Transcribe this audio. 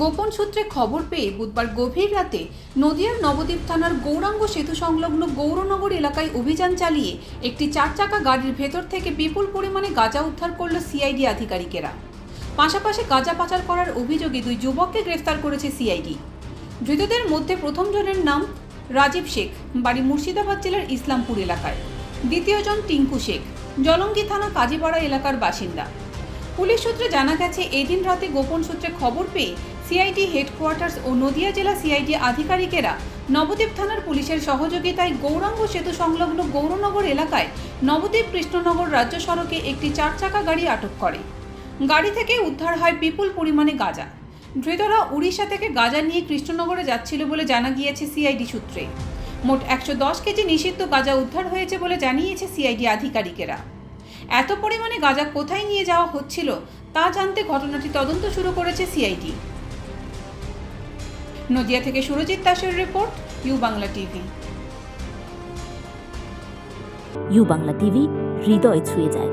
গোপন সূত্রে খবর পেয়ে বুধবার গভীর রাতে নদিয়ার নবদ্বীপ থানার গৌরাঙ্গ সেতু সংলগ্ন গৌরনগর এলাকায় অভিযান চালিয়ে একটি চার চাকা গাড়ির ভেতর থেকে বিপুল পরিমাণে গাঁজা উদ্ধার করল সিআইডি আধিকারিকেরা। পাশাপাশি গাঁজা পাচার করার অভিযোগে দুই যুবককে গ্রেফতার করেছে সিআইডি ধৃতদের মধ্যে প্রথম জনের নাম রাজীব শেখ, বাড়ি মুর্শিদাবাদ জেলার ইসলামপুর এলাকায়। দ্বিতীয়জন টিঙ্কু শেখ, জলঙ্গি থানা কাজীপাড়া এলাকার বাসিন্দা। পুলিশ সূত্রে জানা গেছে, এদিন রাতে গোপন সূত্রে খবর পেয়ে সিআইডি হেডকোয়ার্টার্স ও নদিয়া জেলা সিআইডি আধিকারিকেরা নবদ্বীপ থানার পুলিশের সহযোগিতায় গৌরাঙ্গ সেতু সংলগ্ন গৌরনগর এলাকায় নবদ্বীপ কৃষ্ণনগর রাজ্য সড়কে একটি চার চাকা গাড়ি আটক করে। গাড়ি থেকে উদ্ধার হয় বিপুল পরিমাণে গাঁজা। ধৃতরা উড়িষ্যা থেকে গাঁজা নিয়ে কৃষ্ণনগরে যাচ্ছিল বলে জানা গিয়েছে সিআইডি সূত্রে। মোট একশো দশ কেজি নিষিদ্ধ গাঁজা উদ্ধার হয়েছে বলে জানিয়েছে সিআইডি আধিকারিকেরা। এত পরিমাণে গাঁজা কোথায় নিয়ে যাওয়া হচ্ছিল তা জানতে ঘটনাটি তদন্ত শুরু করেছে সিআইডি। নদিয়া থেকে সুরজিৎ দাসের report, U Bangla TV. U Bangla TV, হৃদয় ছুঁয়ে যায়।